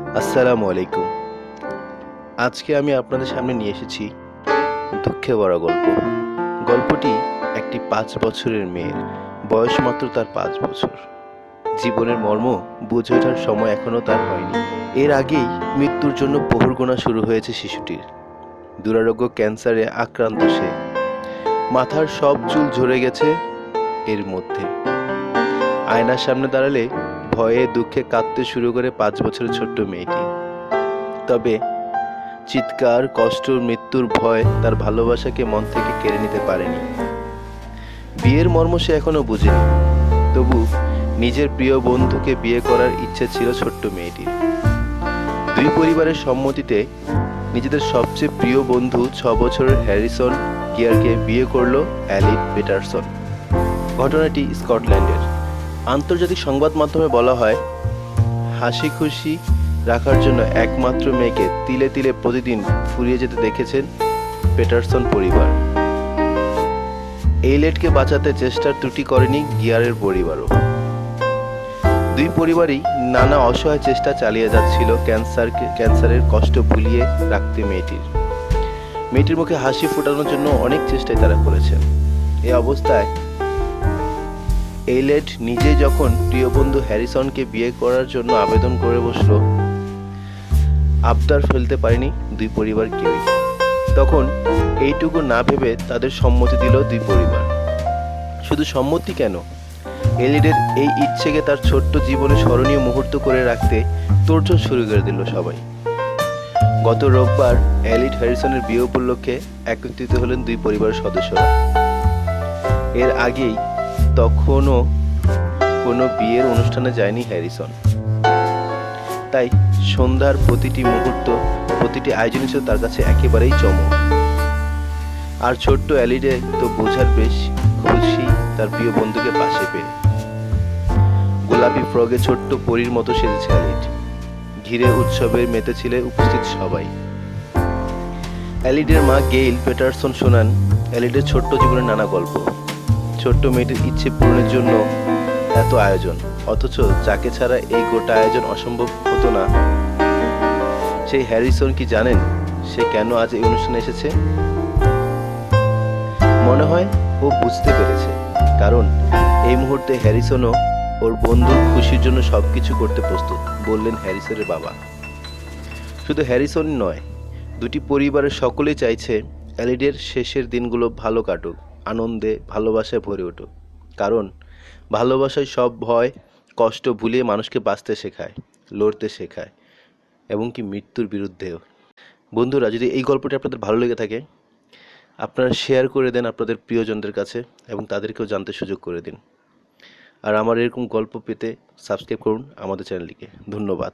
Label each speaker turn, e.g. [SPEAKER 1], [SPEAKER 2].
[SPEAKER 1] আসসালামু আলাইকুম। আজকে আমি আপনাদের সামনে নিয়ে এসেছি দুঃখে ভরা গল্প। গল্পটি একটি পাঁচ বছরের মেয়ের। বয়স মাত্র তার পাঁচ বছর। জীবনের মর্ম বুঝে ওঠার সময় এখনও তার হয়নি। এর আগেই মৃত্যুর জন্য পোহর গোনা শুরু হয়েছে শিশুটির। দুরারোগ্য ক্যান্সারে আক্রান্ত সে। মাথার সব চুল ঝরে গেছে এর মধ্যে। আয়নার সামনে দাঁড়ালে ভয়ে, দুঃখে কাঁদতে শুরু করে পাঁচ বছরের ছোট্ট মেয়েটি। তবে চিৎকার, কষ্ট, মৃত্যুর ভয় তার ভালোবাসাকে মন থেকে কেড়ে নিতে পারেনি। বিয়ের মর্ম সে এখনও বুঝেনি। তবু নিজের প্রিয় বন্ধুকে বিয়ে করার ইচ্ছে ছিল ছোট্ট মেয়েটির। দুই পরিবারের সম্মতিতে নিজেদের সবচেয়ে প্রিয় বন্ধু ছ বছরের হ্যারিসন গিয়ারকে বিয়ে করল অ্যালিট পেটারসন। ঘটনাটি স্কটল্যান্ডের। আন্তর্জাতিক সংবাদ মাধ্যমে বলা হয়, হাসি খুশি রাখার জন্য একমাত্র মেয়েকে তিলে তিলে প্রতিদিন ফুরিয়ে যেতে দেখেছেন পেটারসন পরিবার। এইলেটকে বাঁচাতে চেষ্টার ত্রুটি করেনি গিয়ারের পরিবারও। দুই পরিবারই নানা অসহায় চেষ্টা চালিয়ে যাচ্ছিল ক্যান্সারকে, ক্যান্সারের কষ্ট ভুলিয়ে রাখতে মেয়েটির। মেয়েটির মুখে হাসি ফোটানোর জন্য অনেক চেষ্টাই তারা করেছেন। এই অবস্থায় এইলেড নিজে যখন প্রিয় বন্ধু হ্যারিসনকে বিয়ে করার জন্য আবেদন করে বসল, আবদার ফেলতে পারেনি দুই পরিবার কেউই। তখন এইটুকু না ভেবে তাদের সম্মতি দিল দুই পরিবার। শুধু সম্মতি কেন? এলিডের এই ইচ্ছেকে তার ছোট্ট জীবনে স্মরণীয় মুহূর্ত করে রাখতে তোড়জোড় শুরু করে দিল সবাই। গত রোববার এলিড হ্যারিসনের বিয়ে উপলক্ষে একত্রিত হলেন দুই পরিবারের সদস্যরা। এর আগেই তখনও কোনো বিয়ের অনুষ্ঠানে যায়নি হ্যারিসন। তাই সন্ধ্যার প্রতিটি মুহূর্ত, প্রতিটি আয়োজনই ছিল তার কাছে একেবারেই চমক। আর ছোট্ট অ্যালিডে তো বোঝার বেশ, খুশি তার প্রিয় বন্ধুকে পাশে পেয়ে। গোলাপি ফ্রগে ছোট্ট পরীর মতো সেজেছে অ্যালিড। ঘিরে উৎসবের মেতে মেতেছিলে উপস্থিত সবাই। অ্যালিডের মা গেইল পেটারসন শোনান অ্যালিডের ছোট্ট জীবনের নানা গল্প। ছোট্ট মেয়েটির ইচ্ছে পূরণের জন্য এত আয়োজন। অথচ যাকে ছাড়া এই গোটা আয়োজন অসম্ভব হতো না। সেই হ্যারিসন কি জানেন সে কেন আজ এই অনুষ্ঠানে এসেছে? মনে হয় ও বুঝতে পেরেছে। কারণ এই মুহূর্তে হ্যারিসনও ওর বন্ধুর খুশির জন্য সবকিছু করতে প্রস্তুত, বললেন হ্যারিসনের বাবা। শুধু হ্যারিসন নয়, দুটি পরিবারের সকলেই চাইছে অ্যালিডের শেষের দিনগুলো ভালো কাটুক। আনন্দে, ভালোবাসায় ভরে উঠুক কারণ, ভালোবাসায় সব ভয়, কষ্ট ভুলিয়ে মানুষকে বাঁচতে শেখায়, লড়তে শেখায়, এবং কি মৃত্যুর বিরুদ্ধেও। বন্ধুরা, যদি এই গল্পটি আপনাদের ভালো লেগে থাকে, আপনারা শেয়ার করে দেন আপনাদের প্রিয়জনদের কাছে এবং তাদেরকেও জানতে সুযোগ করে দিন। আর আমার এরকম গল্প পেতে সাবস্ক্রাইব করুন আমাদের চ্যানেলটিকে ধন্যবাদ।